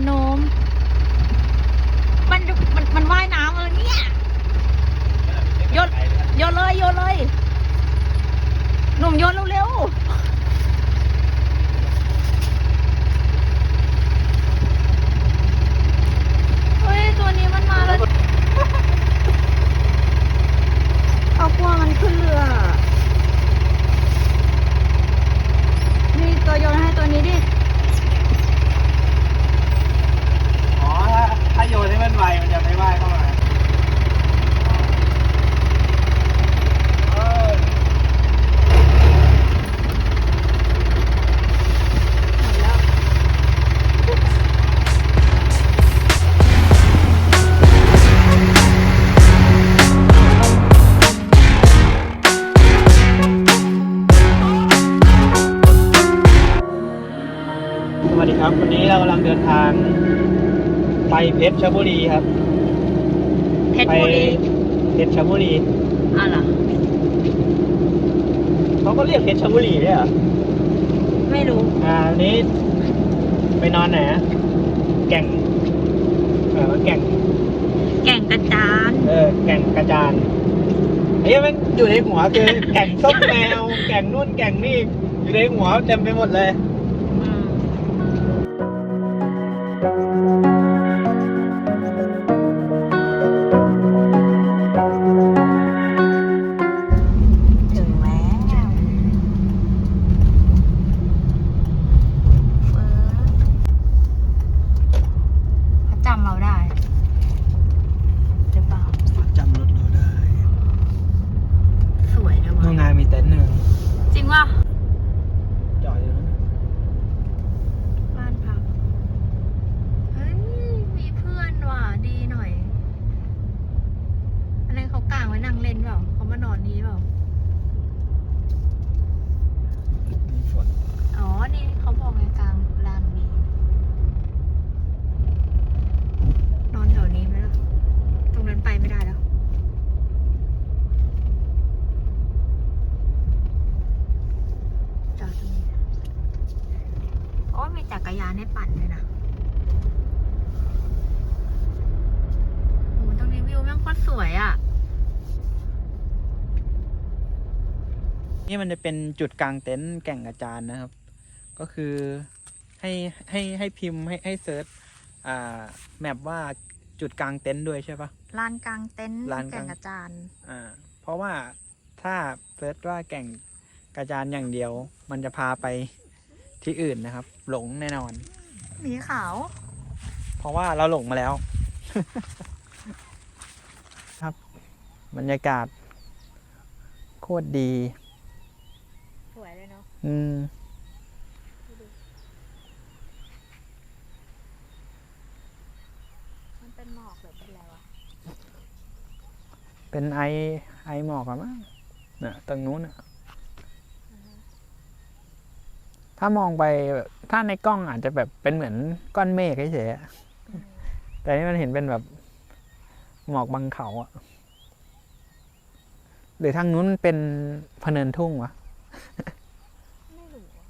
ano, ครับวันนี้เรากำลังเดินทาง ไปเพชรบุรีครับ เพชรไปบุรีเพชรบุรีอะเหรอเขาก็เรียกเพชรบุรีใช่เหรอไม่รู้ อ่าวันนี้ ไปนอนไหนอะแก่งเออแก่ง แก่งกระจานเออ แก่งกระจานไอ้เหี้ยมันอยู่ในหัวคือ แก่งส้มแมว แก่งนู่นแก่งนี่ อยู่ในหัวเต็มไปหมดเลย วแม่งโคตรสวยอะ นี่มันจะเป็นจุดกลางเต็นท์แก่งกระจานนะครับ ก็คือให้ให้ให้พิมพ์ให้ให้เซิร์ชอ่าแมปว่าจุดกลางเต็นท์ด้วยใช่ปะลานกลางเต็นท์ลานกแก่ลางงกระจานอ่า เพราะว่าถ้าเซิร์ชว่าแก่งกระจานอย่างเดียว มันจะพาไปที่อื่นนะครับ หลงแน่นอน หมีขาว เพราะว่าเราหลงมาแล้วครับ บรรยากาศ โคตรดี สวยเลยเนาะอืม มันเป็นหมอกหรือเป็นอะไรวะเป็นไอไอหมอกอะมั้งน่ะตรงนู้นอะถ้ามองไปแบบถ้าในกล้องอาจจะแบบเป็นเหมือนก้อนเมฆเฉยๆอะแต่นี่มันเห็นเป็นแบบหมอกบางเขาอะ หรือทางนู้นมันเป็นพะเนินทุ่งวะไม่รู้อะ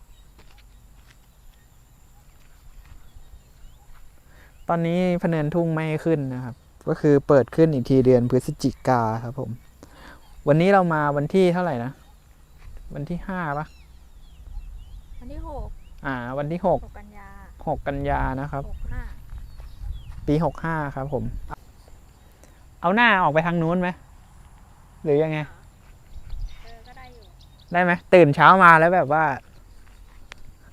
ตอนนี้พะเนินทุ่งไม่ให้ขึ้นนะครับ ก็คือเปิดขึ้นอีกทีเดือนพฤศจิกาครับผม วันนี้เรามาวันที่เท่าไหร่นะ วันที่ห้าปะวันที่หกอ่า วันที่หกหกกันยาหกกันยานะครับหกห้าปีหกห้าครับผม เอาหน้าออกไปทางนู้นไหม หรือยังไงเออก็ได้อยู่ ได้ไหมตื่นเช้ามาแล้วแบบว่า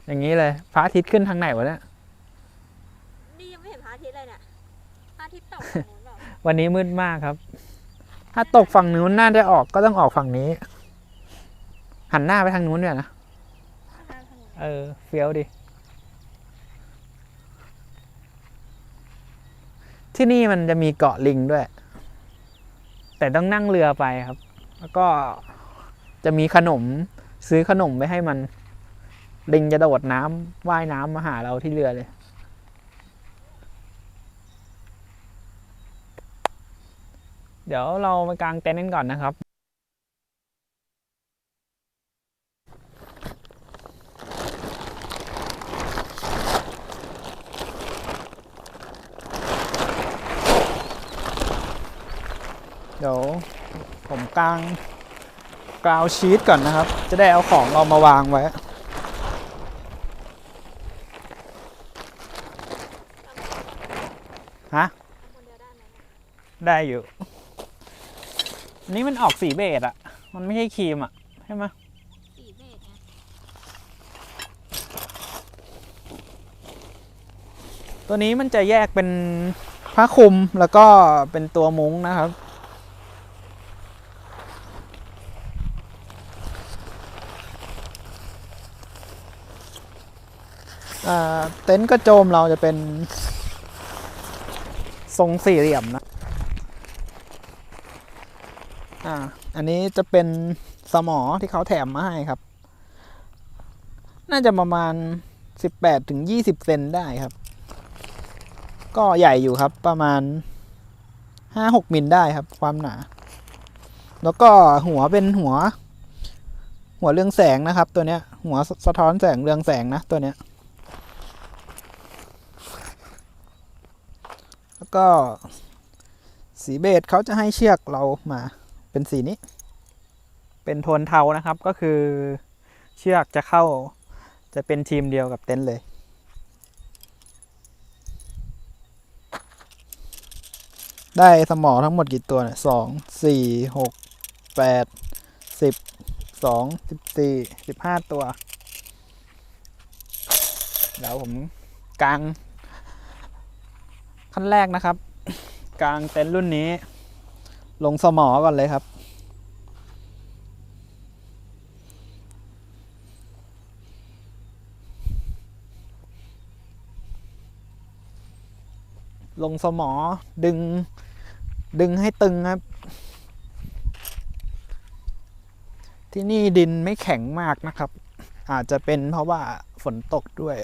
อย่างนี้เลยพระอาทิตย์ขึ้นทางไหนวะเนี่ยนี่ยังไม่เห็นพระอาทิตย์เลยเนี่ยพระอาทิตย์ตกตรงนู้นเปล่าวันนี้มืดมากครับ ถ้าตกฝั่งนู้นน่าจะออกก็ต้องออกฝั่งนี้ หันหน้าไปทางนู้นด้วยนะทางถนนเออเฟี้ยวดิที่นี่มันจะมีเกาะลิงด้วย แต่ต้องนั่งเรือไปครับ แล้วก็ จะมีขนมซื้อขนมไปให้มัน ลิงจะโดดน้ำว่ายน้ำมาหาเราที่เรือเลย เดี๋ยวเราไปกางเต็นท์กันก่อนนะครับเดี๋ยวผมกาง กราวชีตก่อนนะครับ จะได้เอาของเรามาวางไว้ ฮะ ได้ได้อยู่อันนี้มันออกสีเบจอะมันไม่ใช่ครีมอะใช่ไหมสีเบจไงตัวนี้มันจะแยกเป็นผ้าคลุมแล้วก็เป็นตัวมุ้งนะครับ เต็นท์กระโจมเราจะเป็นทรงสี่เหลี่ยมนะ อ่า อันนี้จะเป็นสมอที่เขาแถมมาให้ครับ น่าจะประมาณสิบแปดถึงยี่สิบเซนได้ครับ ก็ใหญ่อยู่ครับประมาณห้าหกมิลได้ครับ ความหนา แล้วก็หัวเป็นหัว หัวเรืองแสงนะครับ ตัวเนี้ย หัวสสะท้อนแสงเรืองแสงนะตัวเนี้ย แล้วก็สีเบจเขาจะให้เชือกเรามาเป็นสีนี้ เป็นโทนเทานะครับก็คือเชือกจะเข้าจะเป็นทีมเดียวกับเต็นท์เลย ได้สมอทั้งหมดกี่ตัวเนี่ยสองสี่หกแปดสิบสองสิบสี่สิบห้าตัวเดี๋ยวผมกาง ขั้นแรกนะครับกางเต็นท์รุ่นนี้ ลงสมอก่อนเลยครับ ลงสมอดึงดึงให้ตึงครับ ที่นี่ดินไม่แข็งมากนะครับ อาจจะเป็นเพราะว่าฝนตกด้วย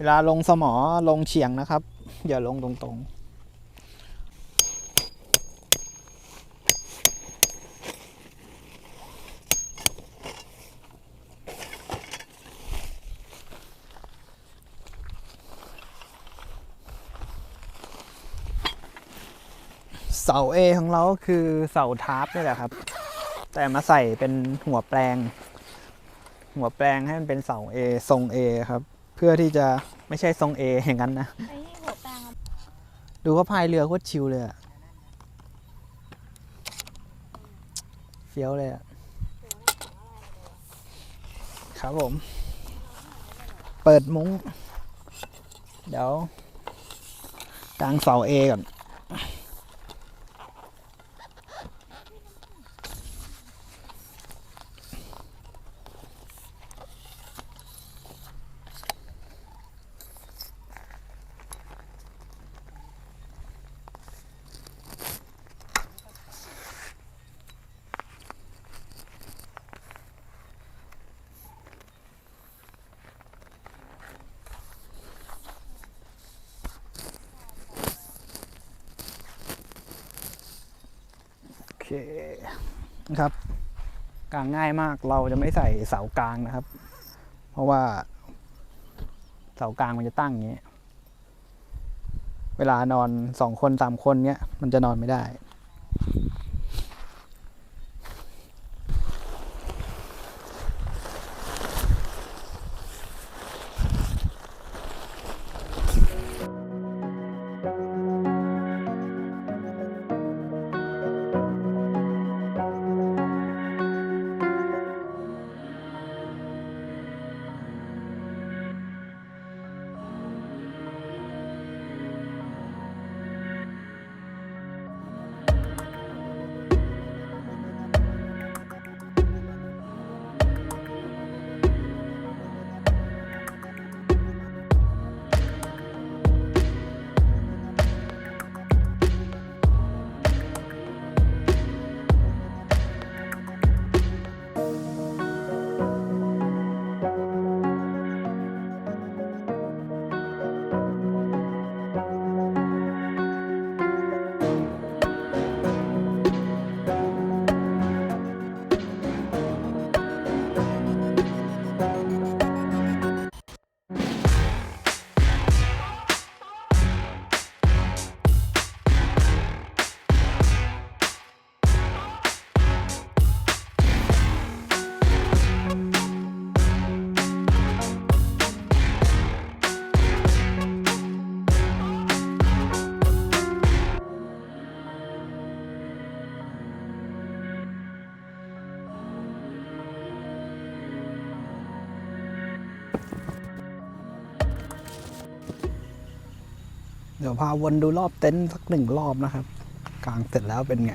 เวลาลงสมอลงเฉียงนะครับ อย่าลงตรงๆเสา A ของเราก็คือเสาทาร์ปนี่แหละครับ แต่มาใส่เป็นหัวแปลง หัวแปลงให้มันเป็นเสา A ทรง A ครับ เพื่อที่จะไม่ใช่ทรงเออย่างนั้นนะ ไอ้นี่หัวแปลงอะดูเขาพายเรือโคตรชิลเลยอะเฟี้ยวเลยอะครับผม เปิดมุ้ง เดี๋ยวกลางเสาเอก่อน เคนะครับ กลางง่ายมากเราจะไม่ใส่เสากลางนะครับ เพราะว่าเสากลางมันจะตั้งอย่างนี้ เวลานอนสองคนสามคนเนี้ยมันจะนอนไม่ได้ ดี๋ยวพาวนดูรอบเต็นท์สักหนึ่งรอบนะครับ กลางเสร็จแล้วเป็นไง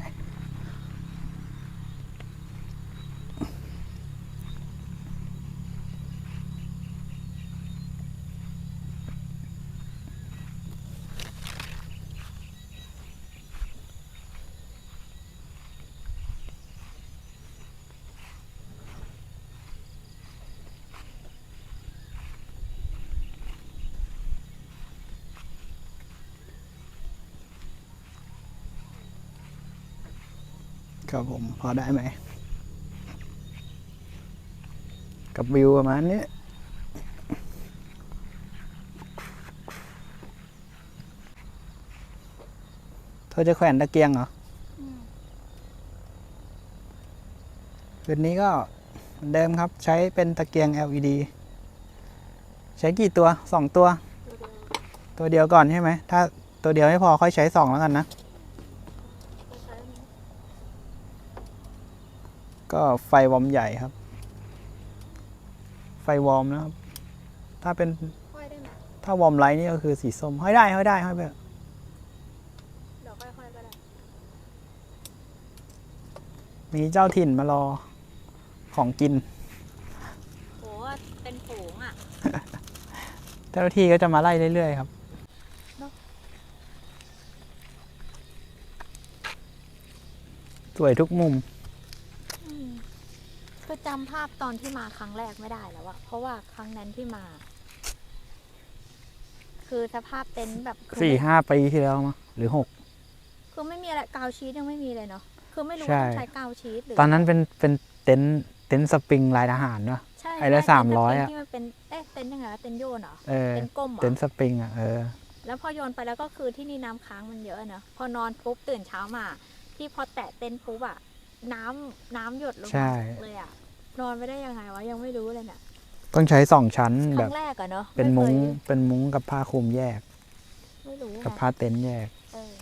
ครับผมพอได้ไหม กับวิวประมาณนี้เธอจะแขวนตะเกียงเหรอคืนนี้ก็เหมือนเดิมครับ ใช้เป็นตะเกียง LED ใช้กี่ตัวสองตัว ตัวเดียวก่อนใช่ไหม ถ้าตัวเดียวไม่พอค่อยใช้สองแล้วกันนะ ก็ไฟวอร์มใหญ่ครับ ไฟวอร์มนะครับ ถ้าเป็นค่อยได้ไหมถ้าวอร์มไลท์นี่ก็คือสีส้มห้อยได้ห้อยได้ห้อยไปเถอะเดี๋ยวค่อยๆก็ได้มีเจ้าถิ่นมารอของกินโหเป็นฝูงอะ เจ้าหน้าที่ก็จะมาไล่เรื่อยๆครับเนอะสวยทุกมุมคือ จำภาพตอนที่มาครั้งแรกไม่ได้แล้วอะเพราะว่าครั้งนั้นที่มา คือสภาพเต็นท์แบบคือสี่ไม่ห้าปีที่แล้วมั้งหรือหก คือไม่มีอะไรกาวชีสยังไม่มีเลยเนาะคือไม่รู้ใช่ว่าต้องใช้กาวชีสหรือตอนนั้นเป็นเป็นเต็นท์เต็นท์สปริงลายทหารเนอะใช่ไอ้ละใช่300อะ เต็นท์ที่มันเป็นเอ๊ะเต็นท์ยังไงวะเต็นท์โยนเหรอเออ เต็นท์ก้มเหรเต็นอท์สปริงอะเออ แล้วพอโยนไปแล้วก็คือที่นี่น้ำค้างมันเยอะเนอะพอนอนปุ๊บตื่นเช้ามา ที่พอแตะเต็นท์ปุ๊บอะน้ำน้ำหยดลงใช่ มาเลยอะ นอนไม่ได้ยังไงวะยังไม่รู้เลยเนี่ยต้องใช้สองชั้นคแบรั้บงแรกอะเนอะเป็นไคมุ้งยเป็นมุ้งกับผ้าคลุมแยกไม่รู้กับไงผ้าเต็นท์แยก เออ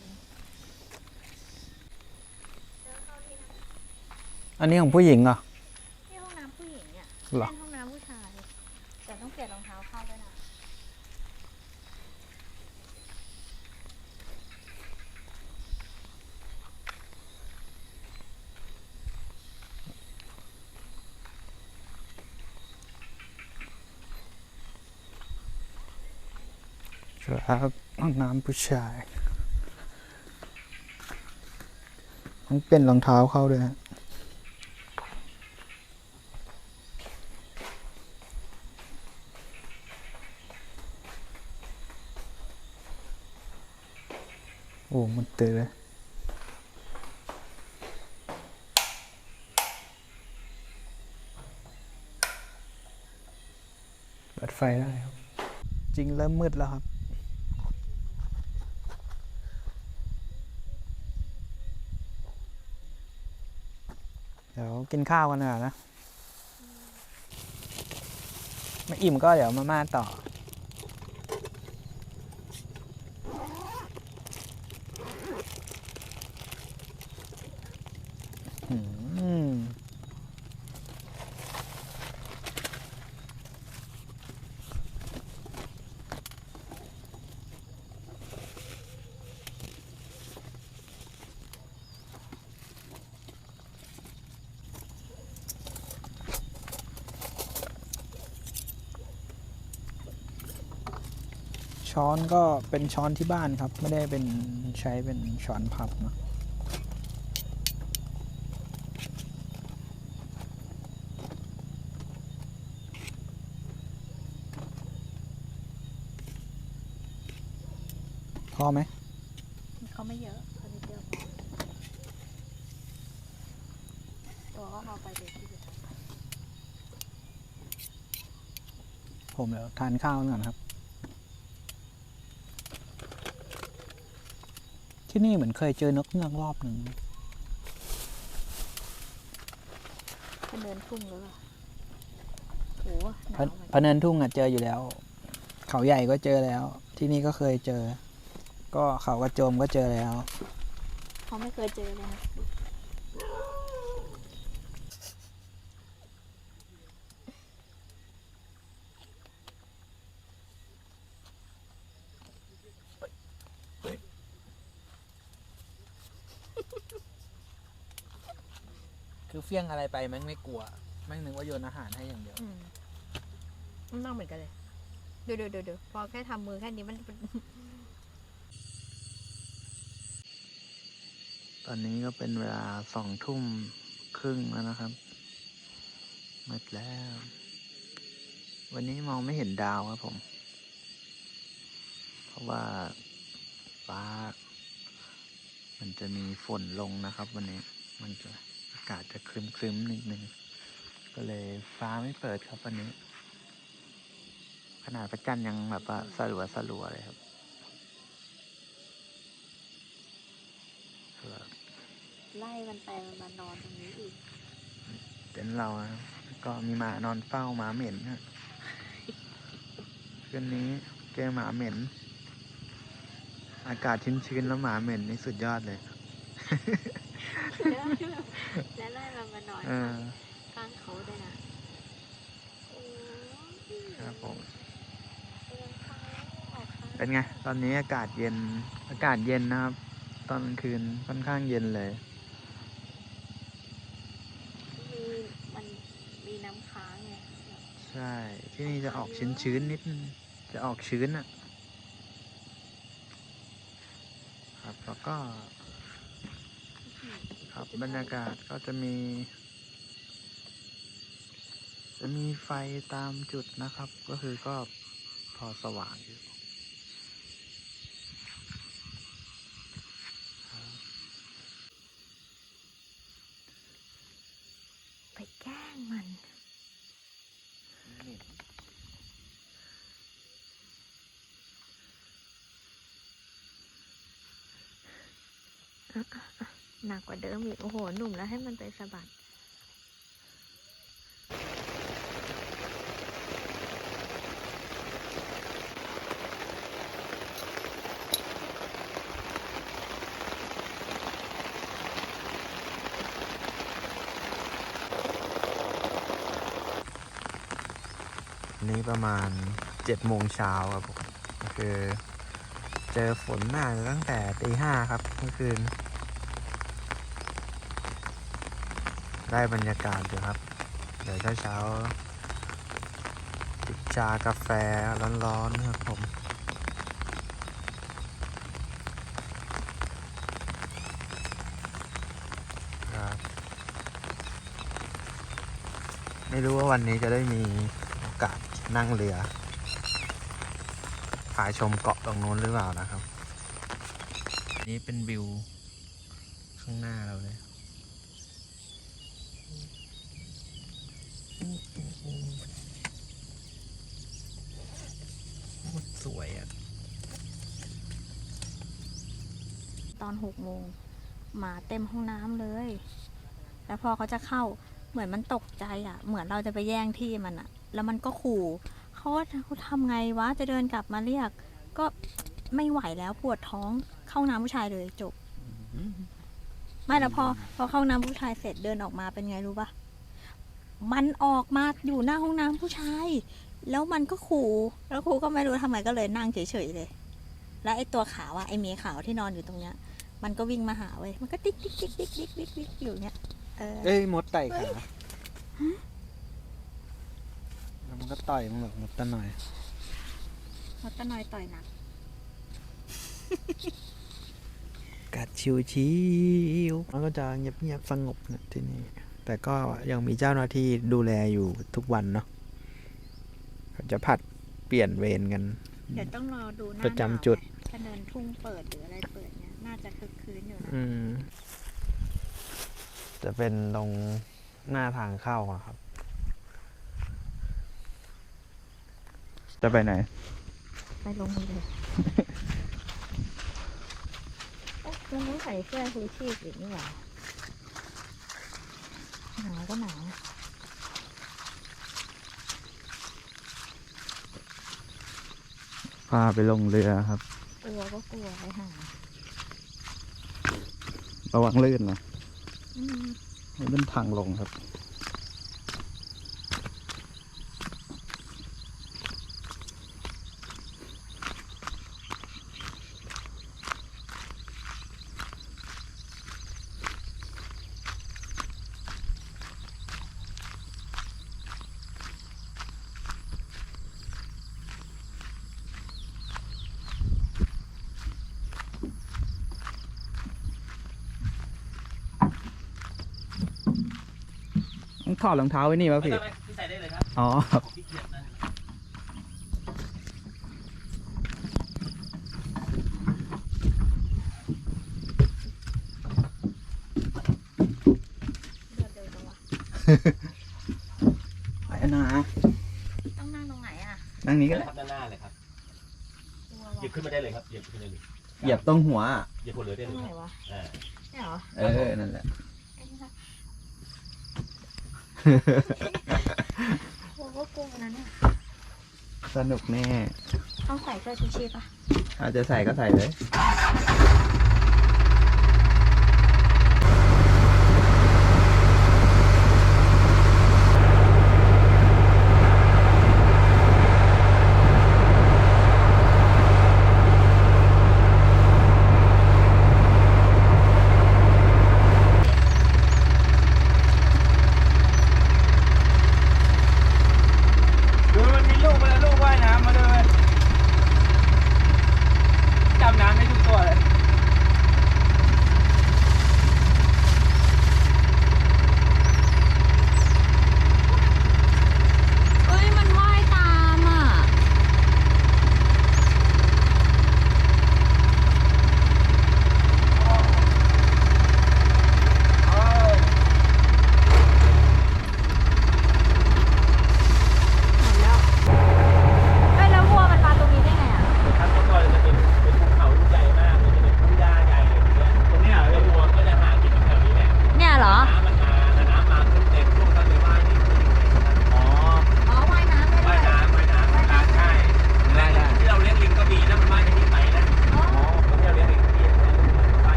อันนี้ของผู้หญิงเหรอ ที่ห้องน้ำผู้หญิงเนี่ยเหรอเป็นห้องน้ำผู้ชาย แต่ต้องเปลี่ยนรองเท้าเข้าด้วยนะ ครับห้องน้ำผู้ชายต้องเป็นรองเท้าเข้าด้วยฮะโอ้มันตื่นเลยเปิดไฟได้ครับ จริงเริ่มมืดแล้วครับ เดี๋ยว กินข้าวกันหน่อยนะไม่อิ่มก็เดี๋ยวมาม่าต่อม ช้อนก็เป็นช้อนที่บ้านครับ ไม่ได้เป็นใช้เป็นช้อนพับเนอะพอไหมเขาไม่เยอะเขานิดเดียวพอตัวก็พอไปเลยที่เหลือผมเดี๋ยวทานข้าวก่อนครับ ที่นี่เหมือนเคยเจอนกเงือกรอบหนึ่งเป็นเดินทุ่งหรือเปล่าโหหพนาวระเหมือนพระเนินทุ่งอะเจออยู่แล้ว เขาใหญ่ก็เจอแล้ว ที่นี่ก็เคยเจอ ก็เขากระโจมก็เจอแล้ว เขาไม่เคยเจอเลยนะ คือเฟี้ยงอะไรไปแม่งไม่กลัว แม่งนึกว่าโยนอาหารให้อย่างเดียว อืมมันนั่งเหมือนกันเลยเดี๋ยวเดี๋ยวเดี๋ยวพอแค่ทำมือแค่นี้มันตอนนี้ก็เป็นเวลาสองทุ่มครึ่งแล้วนะครับมืดแล้ว วันนี้มองไม่เห็นดาวครับผม เพราะว่าฟ้า มันจะมีฝนลงนะครับ วันนี้มันจะอากาศจะครึ้มๆนิดนึงก็เลยฟ้าไม่เปิดครับวันนี้ ขนาดพระจันทร์ยังแบบว่าสลัวสลัวๆเลยครับแบบไล่มันไปมันมานอนตรงนี้อีกเต็นท์เรานะครับแล้วก็มีหมานอนเฝ้าหมาเหม็นฮะคืนนี้เจอหมาเหม็น อากาศชื้นๆแล้วหมาเหม็นนี่สุดยอดเลย แล้วไล่มันมานอนเออข้างเขาด้วยนะโอ้ยครับผมเตือนเขาออกข้างเป็นไง ตอนนี้อากาศเย็น อากาศเย็นนะครับ ตอนกลางคืนค่อนข้างเย็นเลย มีมันมีน้ำค้างไงใช่ ที่นี่จะออกชื้นๆนิดนึงจะออกชื้นอะครับ แล้วก็ ครับ บรรยากาศก็จะมี จะมีไฟตามจุดนะครับ ก็คือก็พอสว่างอยู่ครับ ไปแกล้งมัน หนักก ว่าเดิมอีก โอ้โห หนุ่มแล้วให้มันไปสะบัดนี้ประมาณเจ็ดโมงเช้าครับผมก็คือ เจอฝนน่าตั้งแต่ตีห้าครับเมื่อคืน ได้บรรยากาศอยู่ครับ เดี๋ยวเช้าเช้าๆจิบชากาแฟร้อนๆครับผมครับไม่รู้ว่าวันนี้จะได้มีโอกาสนั่งเรือพายชมเกาะตรงนู้นหรือเปล่านะครับ นี่เป็นวิวข้างหน้าเราเลยโคตรสวยอะ ตอน หกโมงหมาเต็มห้องน้ำเลย แล้วพอเขาจะเข้าเหมือนมันตกใจอะ เหมือนเราจะไปแย่งที่มันอะ แล้วมันก็ขู่เขาว่าเขาทำไงวะจะเดินกลับมาเรียก ก็ไม่ไหวแล้วปวดท้องเข้าน้ำผู้ชายเลยจบ ไม่แล้วพอพอเข้าน้ำผู้ชายเสร็จเดินออกมาเป็นไงรู้ปะมันออกมาอยู่หน้าห้องน้ำผู้ชาย แล้วมันก็ขู่ แล้วครูก็ไม่รู้ทำไมก็เลยนั่งเฉยๆเลย แล้วไอ้ตัวขาวอะไอ้เมียขาวที่นอนอยู่ตรงเนี้ย มันก็วิ่งมาหาเว้ย มันก็ติ๊กติ๊กติ๊กติ๊กติ๊กติ๊กติ๊กอยู่เนี้ย เออ เอ้ยมดไต่ขาแล้วมันก็ต่อยมึงหรอกมดตะหน่อย มดตะนอยต่อยหนัก กัดชิวชิวมันก็จะเงียบเงียบๆสงบนะที่นี่ แต่ก็ยังมีเจ้าหน้าที่ดูแลอยู่ทุกวันเนาะเขาจะผัดเปลี่ยนเวรกัน เดี๋ยวต้องรอดูหน้าประจำจุด หนาวไงถ้าเดินทุ่งเปิดหรืออะไรเปิด นี้ยน่าจะคึกคืนอยู่นะอืม จะเป็นตรงหน้าทางเข้าอะครับ จะไปไหน ไปลงมือเลยเอ๊ะมันต้องใส่เสื้อชูชีพอีกนี่หว่าหนาวก็หนาวพาไปลงเรือครับ กลัวก็กลัวไปหา ระวังลื่นนะอืมมันเป็นทางลงครับ ถอดรองเท้าไว้นี่ป่ะไม่พี่ต้องไหมพี่ใส่ได้เลยครับอ๋อพี่เกียจนะไปนะ ต้องนั่งตรงไหนอะนั่งนี้ก็ได้ได้ครับด้านหน้าเลยครับกลัวเหยียบขึ้นมาได้เลยครับเหยียบขึ้นมาได้เลยเหยียบตรงหัวอะเหยียบหัวเรือได้ตเลรงยไหนครับวะอ่า เนี่ยเหรอ เออ นั่นแหละไอ้นี่ค่ะ โอ้ก็กลัวนะเนี่ยสนุกแน่ ต้องใส่เสื้อชูชีพป่ะอาจจะใส่ก็ใส่เลย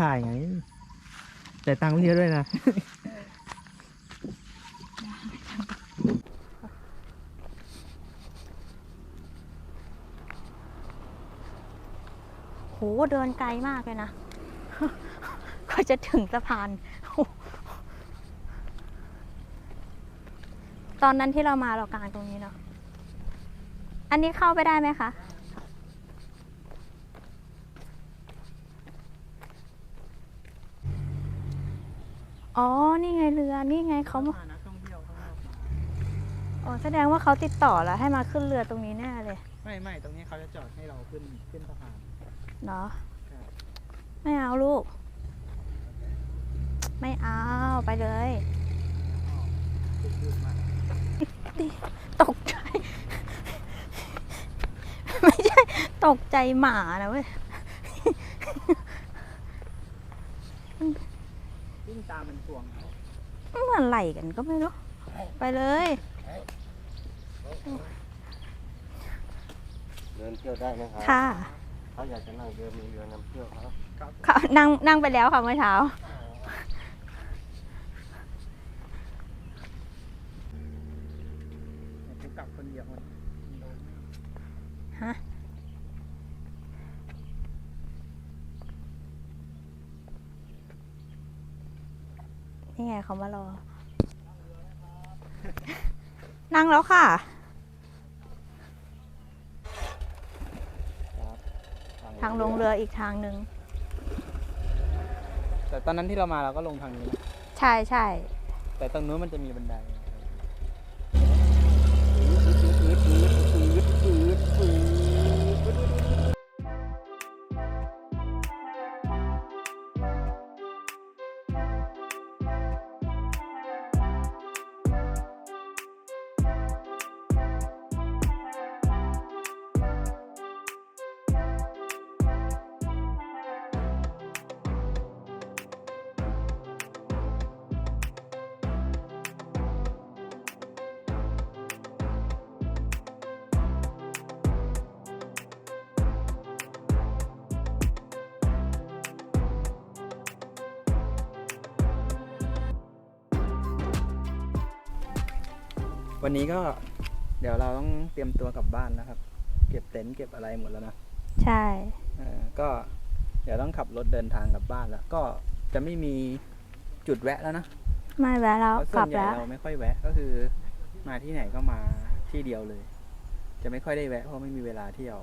ถ่ายไง แต่ตังค์เยอะด้วยนะ โหเดินไกลมากเลยนะ ก็จะถึงสะพาน ตอนนั้นที่เรามาเรากลางตรงนี้เนาะ อันนี้เข้าไปได้ไหมคะ อ๋อ นี่ไงเรือ นี่ไงเขามาอ๋อ แสดงว่าเขาติดต่อแล้วให้มาขึ้นเรือตรงนี้แน่เลย ไม่ไม่ตรงนี้เขาจะจอดให้เราขึ้นขึ้นสะพาน เนาะครับ ไม่เอาลูก ไม่เอา ไปเลยตกใจ ไม่ใช่ ตกใจหมานะเว้ย วิ่ง ตามมันทวงเหมือนไหลกันก็ไม่รู้ไปเลย เดินเที่ยวได้นะครับค่ะเขาอยากจะนั่งเรือมีเรือนำเที่ยวครับค่ะนั่งนั่งไปแล้วค่ะเมื่อเช้ากูกลับคนเดียวมันฮะ นี่ไงเขามารอ นั่งแล้วค่ะ ทางลงเรืออีกทางหนึ่ง แต่ตอนนั้นที่เรามาเราก็ลงทางนี้นะใช่ใช่แต่ตรงนู้นมันจะมีบันได วันนี้ก็เดี๋ยวเราต้องเตรียมตัวกลับบ้านแล้วครับ เก็บเต็นท์เก็บอะไรหมดแล้วนะใช่เเออก็เดี๋ยวต้องขับรถเดินทางกลับบ้านแล้ว ก็จะไม่มีจุดแวะแล้วนะไม่แวะแล้วเพราะกส่ลัวบนใหญ่แล้ว เราไม่ค่อยแวะก็คือ มาที่ไหนก็มาที่เดียวเลย จะไม่ค่อยได้แวะเพราะไม่มีเวลาเที่ยว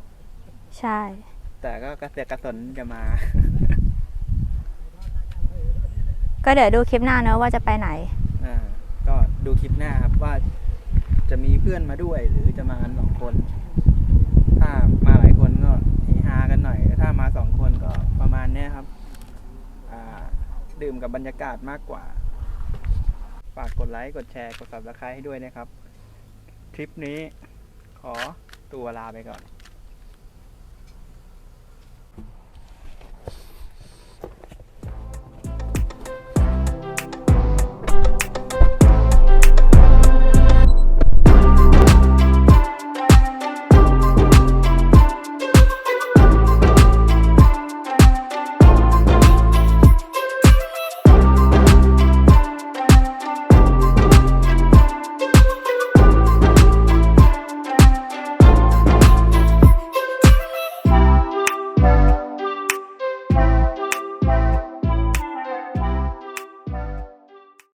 ใช่ แต่ก็กระเสือกกระสนจะมา ก็เดี๋ยวดูคลิปหน้าเนอะว่าจะไปไหน อ่าก็ดูคลิปหน้าครับว่า จะมีเพื่อนมาด้วย หรือจะมากันสองคน ถ้ามาหลายคนก็เฮฮากันหน่อย ถ้ามาสองคนก็ประมาณเนี้ยครับดื่มกับบรรยากาศมากกว่า ฝากกดไลค์ กดแชร์ กด subscribe ให้ด้วยนะครับ ทริปนี้ขอตัวลาไปก่อน